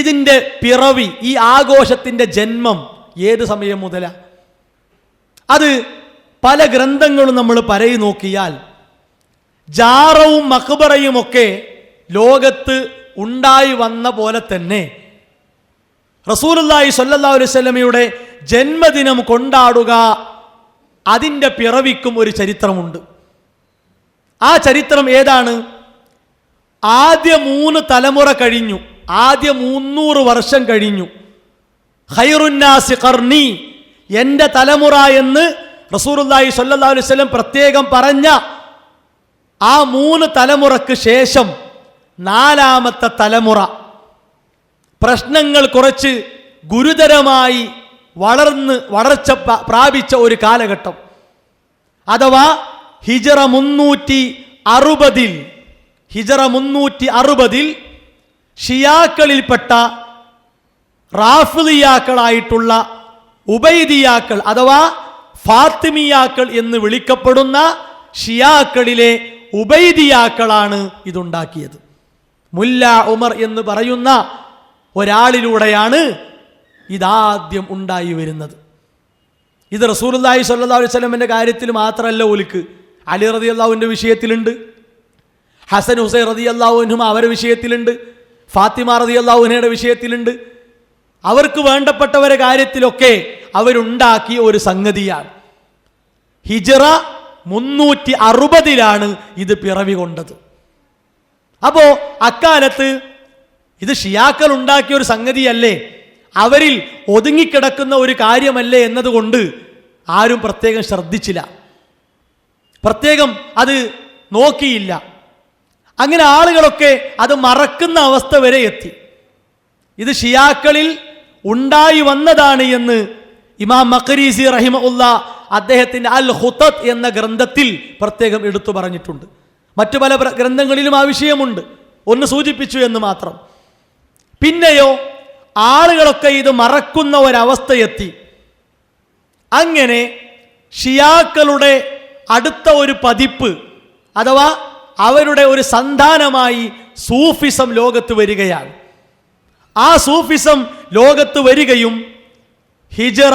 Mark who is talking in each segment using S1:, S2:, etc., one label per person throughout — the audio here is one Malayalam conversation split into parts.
S1: ഇതിന്റെ പിറവി ഈ ആഘോഷത്തിന്റെ ജന്മം ഏത് സമയം മുതല? അത് പല ഗ്രന്ഥങ്ങളും നമ്മൾ പരയി നോക്കിയാൽ ജാറവും മക്ബറയുമൊക്കെ ലോകത്ത് ഉണ്ടായി വന്ന പോലെ തന്നെ റസൂലി സ്വല്ലല്ലാഹു അലൈഹി വസല്ലമയുടെ ജന്മദിനം കൊണ്ടാടുക അതിന്റെ പിറവിക്കും ഒരു ചരിത്രമുണ്ട്. ആ ചരിത്രം ഏതാണ്? ആദ്യ മൂന്ന് തലമുറ കഴിഞ്ഞു. ആദ്യ മുന്നൂറ് വർഷം കഴിഞ്ഞു. ഹൈറുന്നാസി കർണി എന്റെ തലമുറ എന്ന് റസൂലുല്ലാഹി സ്വല്ലല്ലാഹു അലൈഹി വസല്ലം പ്രത്യേകം പറഞ്ഞ ആ മൂന്ന് തലമുറയ്ക്ക് ശേഷം നാലാമത്തെ തലമുറ. പ്രശ്നങ്ങൾ കുറച്ച് ഗുരുതരമായി വളർന്ന് വളർച്ച പ്രാപിച്ച ഒരു കാലഘട്ടം. അഥവാ ഹിജറ മുന്നൂറ്റി അറുപതിൽ ഹിജറ മുന്നൂറ്റി അറുപതിൽ ഷിയാക്കളിൽപ്പെട്ട റാഫിദിയാക്കളായിട്ടുള്ള ഉബൈദിയാക്കൾ അഥവാ ഫാത്തിമിയാക്കൾ എന്ന് വിളിക്കപ്പെടുന്ന ഷിയാക്കളിലെ ഉബൈദിയാക്കളാണ് ഇതുണ്ടാക്കിയത്. മുല്ല ഉമർ എന്ന് പറയുന്ന ഒരാളിലൂടെയാണ് ഇതാദ്യം ഉണ്ടായി വരുന്നത്. ഇത് റസൂലുല്ലാഹി സല്ലാ അലൈഹി വസല്ലമയുടെ കാര്യത്തിൽ മാത്രമല്ല ഒലിക്ക് അലി റതി അള്ളാഹുവിന്റെ വിഷയത്തിലുണ്ട്. ഹസൻ ഹുസൈൻ റതി അള്ളാഹുവിനും അവരുടെ വിഷയത്തിലുണ്ട്. ഫാത്തിമ റതി അള്ളാഹുനയുടെ വിഷയത്തിലുണ്ട്. അവർക്ക് വേണ്ടപ്പെട്ടവരെ കാര്യത്തിലൊക്കെ അവരുണ്ടാക്കിയ ഒരു സംഗതിയാണ്. ഹിജറ മുന്നൂറ്റി അറുപതിലാണ് ഇത് പിറവി കൊണ്ടത്. അപ്പോ അക്കാലത്ത് ഇത് ഷിയാക്കൾ ഉണ്ടാക്കിയ ഒരു സംഗതിയല്ലേ? അവരിൽ ഒതുങ്ങിക്കിടക്കുന്ന ഒരു കാര്യമല്ലേ എന്നതുകൊണ്ട് ആരും പ്രത്യേകം ശ്രദ്ധിച്ചില്ല. പ്രത്യേകം അത് നോക്കിയില്ല. അങ്ങനെ ആളുകളൊക്കെ അത് മറക്കുന്ന അവസ്ഥ വരെ എത്തി. ഇത് ഷിയാക്കളിൽ ഉണ്ടായി വന്നതാണ് എന്ന് ഇമാം മക്കരീസി റഹിമ ഉള്ള അദ്ദേഹത്തിന്റെ അൽ ഹുത്തത് എന്ന ഗ്രന്ഥത്തിൽ പ്രത്യേകം എടുത്തു പറഞ്ഞിട്ടുണ്ട്. മറ്റു പല ഗ്രന്ഥങ്ങളിലും ആ വിഷയമുണ്ട്. ഒന്ന് സൂചിപ്പിച്ചു എന്ന് മാത്രം. പിന്നെയോ ആളുകളൊക്കെ ഇത് മറക്കുന്ന ഒരവസ്ഥയെത്തി അങ്ങനെ ഷിയാക്കളുടെ അടുത്ത ഒരു പതിപ്പ് അഥവാ അവരുടെ ഒരു സന്താനമായി സൂഫിസം ലോകത്ത് വരികയാണ്. ആ സൂഫിസം ലോകത്ത് വരികയും ഹിജറ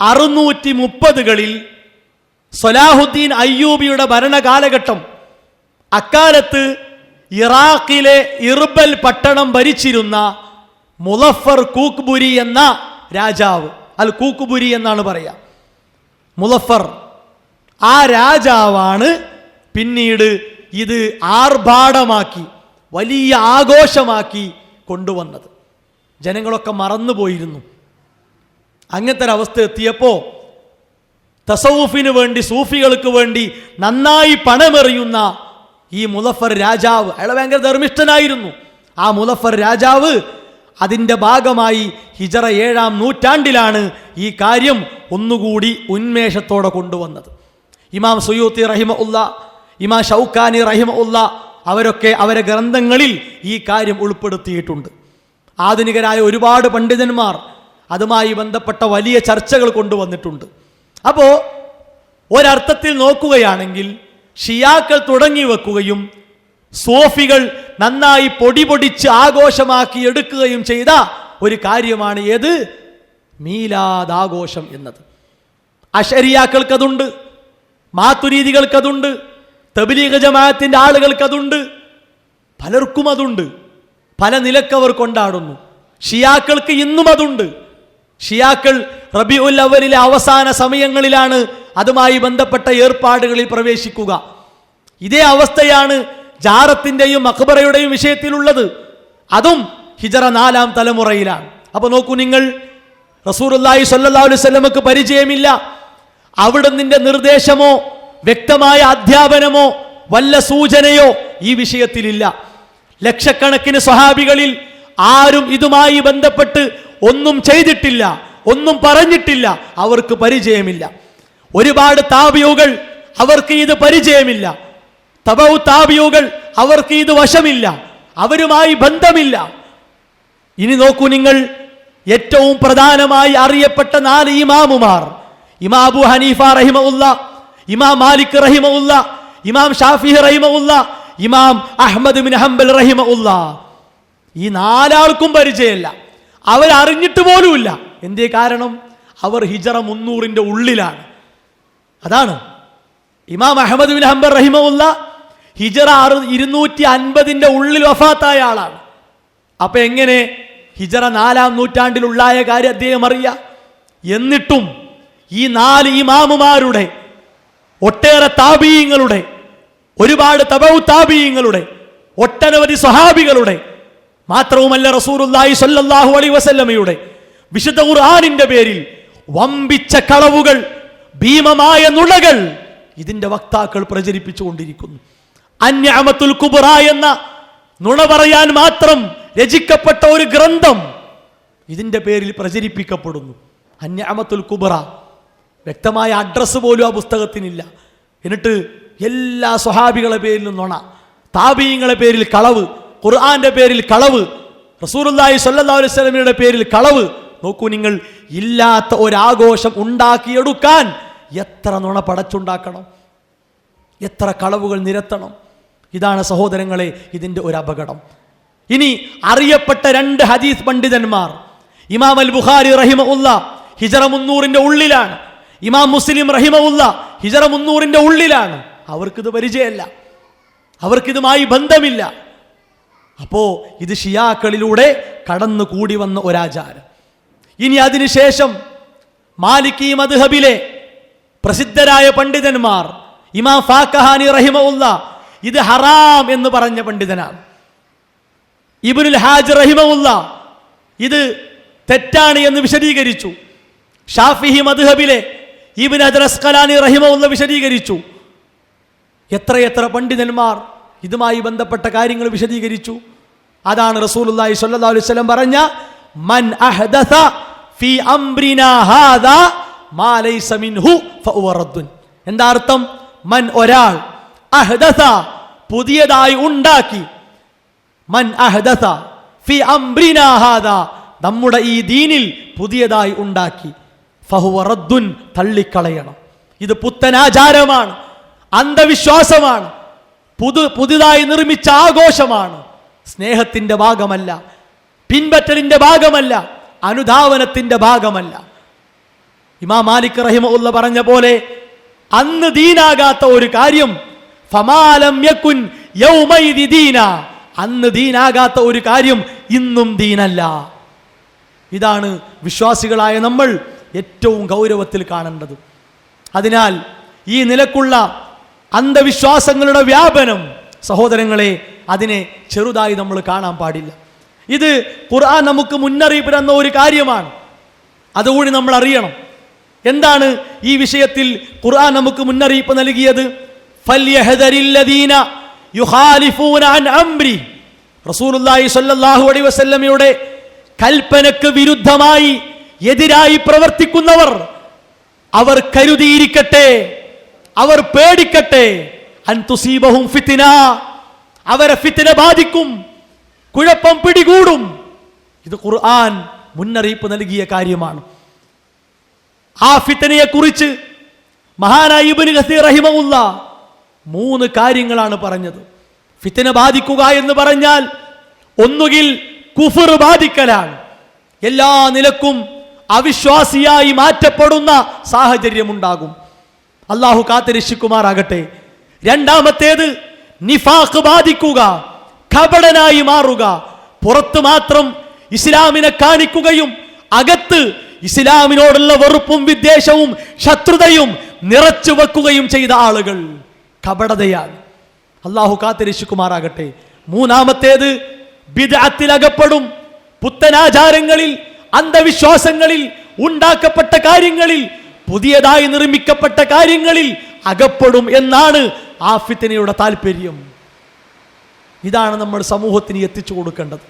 S1: അറുന്നൂറ്റി മുപ്പതുകളിൽ സൊലാഹുദ്ദീൻ അയ്യൂബിയുടെ ഭരണകാലഘട്ടം അക്കാലത്ത് ഇറാഖിലെ ഇർബൽ പട്ടണം ഭരിച്ചിരുന്ന മുലഫർ കൂക്ബുരി എന്ന രാജാവ് അൽ കൂക്ബുരി എന്നാണ് പറയാ. മുലഫർ ആ രാജാവാണ് പിന്നീട് ഇത് ആർഭാടമാക്കി വലിയ ആഘോഷമാക്കി കൊണ്ടുവന്നത്. ജനങ്ങളൊക്കെ മറന്നുപോയിരുന്നു. അങ്ങനത്തെ ഒരവസ്ഥ എത്തിയപ്പോൾ തസവൂഫിന് വേണ്ടി സൂഫികൾക്ക് വേണ്ടി നന്നായി പണമെറിയുന്ന ഈ മുലഫർ രാജാവ് അയാൾ ഭയങ്കര ധർമ്മിഷ്ഠനായിരുന്നു. ആ മുലഫർ രാജാവ് അതിന്റെ ഭാഗമായി ഹിജറ ഏഴാം നൂറ്റാണ്ടിലാണ് ഈ കാര്യം ഒന്നുകൂടി ഉന്മേഷത്തോടെ കൊണ്ടുവന്നത്. ഇമാം സുയൂത്തി റഹിമ ഉള്ള ഇമാം ഷൗക്കാനി റഹിമ ഉള്ള അവരൊക്കെ അവരെ ഗ്രന്ഥങ്ങളിൽ ഈ കാര്യം ഉൾപ്പെടുത്തിയിട്ടുണ്ട്. ആധുനികരായ ഒരുപാട് പണ്ഡിതന്മാർ അതുമായി ബന്ധപ്പെട്ട വലിയ ചർച്ചകൾ കൊണ്ടുവന്നിട്ടുണ്ട്. അപ്പോൾ ഒരർത്ഥത്തിൽ നോക്കുകയാണെങ്കിൽ ഷിയാക്കൾ തുടങ്ങി വെക്കുകയും സോഫികൾ നന്നായി പൊടി പൊടിച്ച് ആഘോഷമാക്കി എടുക്കുകയും ചെയ്ത ഒരു കാര്യമാണ് ഏത്? മീലാദാഘോഷം എന്നത്. അഷരിയാക്കൾക്കതുണ്ട് മാത്തുരീതികൾക്കതുണ്ട് തബലീഗ ജമാഅത്തിന്റെ ആളുകൾക്കതുണ്ട് പലർക്കും അതുണ്ട്. പല നിലക്കവർ കൊണ്ടാടുന്നു. ഷിയാക്കൾക്ക് ഇന്നും അതുണ്ട്. ഷിയാക്കൾ റബിഉൽ അവലിലെ അവസാന സമയങ്ങളിലാണ് അതുമായി ബന്ധപ്പെട്ട ഏർപ്പാടുകളിൽ പ്രവേശിക്കുക. ഇതേ അവസ്ഥയാണ് ജാറത്തിന്റെയും അക്ബറയുടെയും വിഷയത്തിലുള്ളത്. അതും ഹിജറ നാലാം തലമുറയിലാണ്. അപ്പൊ നോക്കൂ നിങ്ങൾ റസൂർ സ്വല്ലല്ലാഹു അലൈഹി വസല്ലമക്ക് പരിചയമില്ല. നിന്റെ നിർദ്ദേശമോ വ്യക്തമായ അധ്യാപനമോ വല്ല സൂചനയോ ഈ വിഷയത്തിലില്ല. ലക്ഷക്കണക്കിന് സ്വഹാബികളിൽ ആരും ഇതുമായി ബന്ധപ്പെട്ട് ഒന്നും ചെയ്തിട്ടില്ല ഒന്നും പറഞ്ഞിട്ടില്ല അവർക്ക് പരിചയമില്ല. ഒരുപാട് താപിയുകൾ അവർക്ക് ഇത് പരിചയമില്ല. തപൗ താപിയുകൾ അവർക്ക് ഇത് വശമില്ല അവരുമായി ബന്ധമില്ല. ഇനി നോക്കൂ നിങ്ങൾ ഏറ്റവും പ്രധാനമായി അറിയപ്പെട്ട നാല് ഇമാമുമാർ. ഇമാബു ഹനീഫ റഹിമഉല്ല ഇമാം മാലിക് റഹിമുല്ല ഇമാം ഷാഫി റഹിമുല്ല ഇമാം അഹമ്മദ് ബിൻ ഹംബൽ റഹിമുല്ല ഈ നാലാൾക്കും പരിചയമില്ല. അവരറിഞ്ഞിട്ട് പോലുമില്ല. എന്തേ കാരണം? അവർ ഹിജറ മുന്നൂറിന്റെ ഉള്ളിലാണ്. അതാണ്. ഇമാം അഹമ്മദ് ബിൻ ഹംബൽ റഹിമുല്ല ഹിജറ അറു ഇരുന്നൂറ്റി അൻപതിന്റെ ഉള്ളിൽ വഫാത്തായ ആളാണ്. അപ്പൊ എങ്ങനെ ഹിജറ നാലാം നൂറ്റാണ്ടിലുള്ളായ കാര്യം അദ്ദേഹം അറിയാം? എന്നിട്ടും ഈ നാല് ഇമാമുമാരുടെ ഒട്ടേറെ താപീയങ്ങളുടെ ഒരുപാട് തപൗ താപീയങ്ങളുടെ ഒട്ടനവധി സ്വഹാബികളുടെ മാത്രവുമല്ല റസൂറുല്ലാഹി സ്വല്ലല്ലാഹു അലൈഹി വസല്ലമയുടെ വിശുദ്ധ ഖുർആാനിന്റെ പേരിൽ വമ്പിച്ച കളവുകൾ ഭീമമായ നുണകൾ ഇതിന്റെ വക്താക്കൾ പ്രചരിപ്പിച്ചുകൊണ്ടിരിക്കുന്നു. അന്യാമത്തുൽ കുബറ എന്ന നുണ പറയാൻ മാത്രം രചിക്കപ്പെട്ട ഒരു ഗ്രന്ഥം ഇതിന്റെ പേരിൽ പ്രചരിപ്പിക്കപ്പെടുന്നു. അന്യാമത്തുൽ കുബറ. വ്യക്തമായ അഡ്രസ്സ് പോലും ആ പുസ്തകത്തിനില്ല. എന്നിട്ട് എല്ലാ സ്വഹാബികളെ പേരിലും നുണ താപീയങ്ങളെ പേരിൽ കളവ്. ഖുർആന്റെ പേരിൽ കളവ്. റസൂലുള്ളാഹി സ്വല്ലല്ലാഹു അലൈഹി വസല്ലമയുടെ പേരിൽ കളവ്. നോക്കൂ നിങ്ങൾ ഇല്ലാത്ത ഒരാഘോഷം ഉണ്ടാക്കിയെടുക്കാൻ എത്ര നുണ പടച്ചുണ്ടാക്കണം. എത്ര കളവുകൾ നിരത്തണം. ഇതാണ് സഹോദരങ്ങളെ ഇതിന്റെ ഒരു അപകടം. ഇനി അറിയപ്പെട്ട രണ്ട് ഹദീസ് പണ്ഡിതന്മാർ. ഇമാം അൽ ബുഖാരി റഹിമ ഉള്ള ഹിജറ മുന്നൂറിന്റെ ഉള്ളിലാണ്. ഇമാം മുസ്ലിം റഹിമുള്ള ഹിജറ മുന്നൂറിന്റെ ഉള്ളിലാണ്. അവർക്കിത് പരിചയമല്ല. അവർക്കിതുമായി ബന്ധമില്ല. അപ്പോ ഇത് ഷിയാക്കളിലൂടെ കടന്നു കൂടി വന്ന ഒരാചാരം. ഇനി അതിനുശേഷം മാലിക്കി മദ്ഹബിലെ പ്രസിദ്ധരായ പണ്ഡിതന്മാർ ഇമാം ഫാക്കഹാനി റഹിമുള്ള ഇത് ഹറാം എന്ന് പറഞ്ഞ പണ്ഡിതനാണ്. ഇബുനുൽ ഹാജ് റഹിമുള്ള ഇത് തെറ്റാണ് എന്ന് വിശദീകരിച്ചു. ഷാഫിഹി മദ്ഹബിലെ ഇബിൻ അജർ അസ്കലാനി ഒന്ന് വിശദീകരിച്ചു. എത്രയെത്ര പണ്ഡിതന്മാർ ഇതുമായി ബന്ധപ്പെട്ട കാര്യങ്ങൾ വിശദീകരിച്ചു. അതാണ് റസൂലുള്ളാഹി സ്വല്ലല്ലാഹു അലൈഹി വസല്ലം പറഞ്ഞ മൻ അഹ്ദസ ഹാദാ മാ ലൈസ മിൻഹു എന്താ അർത്ഥം? മൻ ഒരാൾ പുതിയതായി ഉണ്ടാക്കി. മൻ ഫി ഹാദാ നമ്മുടെ ഈ ദീനിൽ പുതിയതായി ഉണ്ടാക്കി. ഫഹുവ റദ്ദുൻ തള്ളിക്കളയണം. ഇത് പുത്തനാചാരമാണ് അന്ധവിശ്വാസമാണ് പുതു പുതുതായി നിർമ്മിച്ച ആഘോഷമാണ്. സ്നേഹത്തിന്റെ ഭാഗമല്ല പിൻപറ്റലിന്റെ ഭാഗമല്ല അനുധാവനത്തിന്റെ ഭാഗമല്ല. ഇമാ മാലിക് റഹിമുള്ള പറഞ്ഞ പോലെ അന്ന് ദീനാകാത്ത ഒരു കാര്യം ഫമാലം യക്കുൻ ദീന. അന്ന് ദീനാകാത്ത ഒരു കാര്യം ഇന്നും ദീനല്ല. ഇതാണ് വിശ്വാസികളായ നമ്മൾ ഏറ്റവും ഗൗരവത്തിൽ കാണേണ്ടത്. അതിനാൽ ഈ നിലക്കുള്ള അന്ധവിശ്വാസങ്ങളുടെ വ്യാപനം സഹോദരങ്ങളെ അതിനെ ചെറുതായി നമ്മൾ കാണാൻ പാടില്ല. ഇത് ഖുർആൻ നമുക്ക് മുന്നറിയിപ്പ് തന്ന ഒരു കാര്യമാണ്. അതുകൂടി നമ്മൾ അറിയണം. എന്താണ് ഈ വിഷയത്തിൽ ഖുർആൻ നമുക്ക് മുന്നറിയിപ്പ് നൽകിയത്? റസൂലുള്ളാഹി സ്വല്ലല്ലാഹു അലൈഹി വസല്ലമയുടെ കൽപ്പനക്ക് വിരുദ്ധമായി എതിരായി പ്രവർത്തിക്കുന്നവർ അവർ കരുതിയിരിക്കട്ടെ അവർ പേടിക്കട്ടെ. അൻ തുസീബഹും ഫിത്തിന അവരെ ഫിത്തിന ബാധിക്കും കുഴപ്പം പിടികൂടും. ഇത് ഖുർആൻ മുന്നറിയിപ്പ് നൽകിയ കാര്യമാണ്. ആ ഫിത്തനയെ കുറിച്ച് മഹാനായ മൂന്ന് കാര്യങ്ങളാണ് പറഞ്ഞത്. ഫിത്തന ബാധിക്കുക എന്ന് പറഞ്ഞാൽ ഒന്നുകിൽ കുഫർ ബാധിക്കലാണ്. എല്ലാ നിലക്കും അവിശ്വാസിയായി മാറ്റപ്പെടുന്ന സാഹചര്യമുണ്ടാകും. അള്ളാഹു കാത്തിരക്ഷിക്കുമാറാകട്ടെ രണ്ടാമത്തേത് നിഫാഖ് ബാധിക്കുക കപടനായി മാറുക. പുറത്ത് മാത്രം ഇസ്ലാമിനെ കാണിക്കുകയും അകത്ത് ഇസ്ലാമിനോടുള്ള വെറുപ്പും വിദ്വേഷവും ശത്രുതയും നിറച്ചു വെക്കുകയും ചെയ്ത ആളുകൾ കപടതയാണ് അള്ളാഹു കാത്തിരക്ഷിക്കുമാറാകട്ടെ മൂന്നാമത്തേത് ബിദാത്തിലകപ്പെടും പുത്തനാചാരങ്ങളിൽ അന്ധവിശ്വാസങ്ങളിൽ ഉണ്ടാക്കപ്പെട്ട കാര്യങ്ങളിൽ പുതിയതായി നിർമ്മിക്കപ്പെട്ട കാര്യങ്ങളിൽ അകപ്പെടും എന്നാണ് ആഫിത്തിനയുടെ ഫിത്തനയുടെ താല്പര്യം ഇതാണ് നമ്മൾ സമൂഹത്തിന് എത്തിച്ചു കൊടുക്കേണ്ടത്.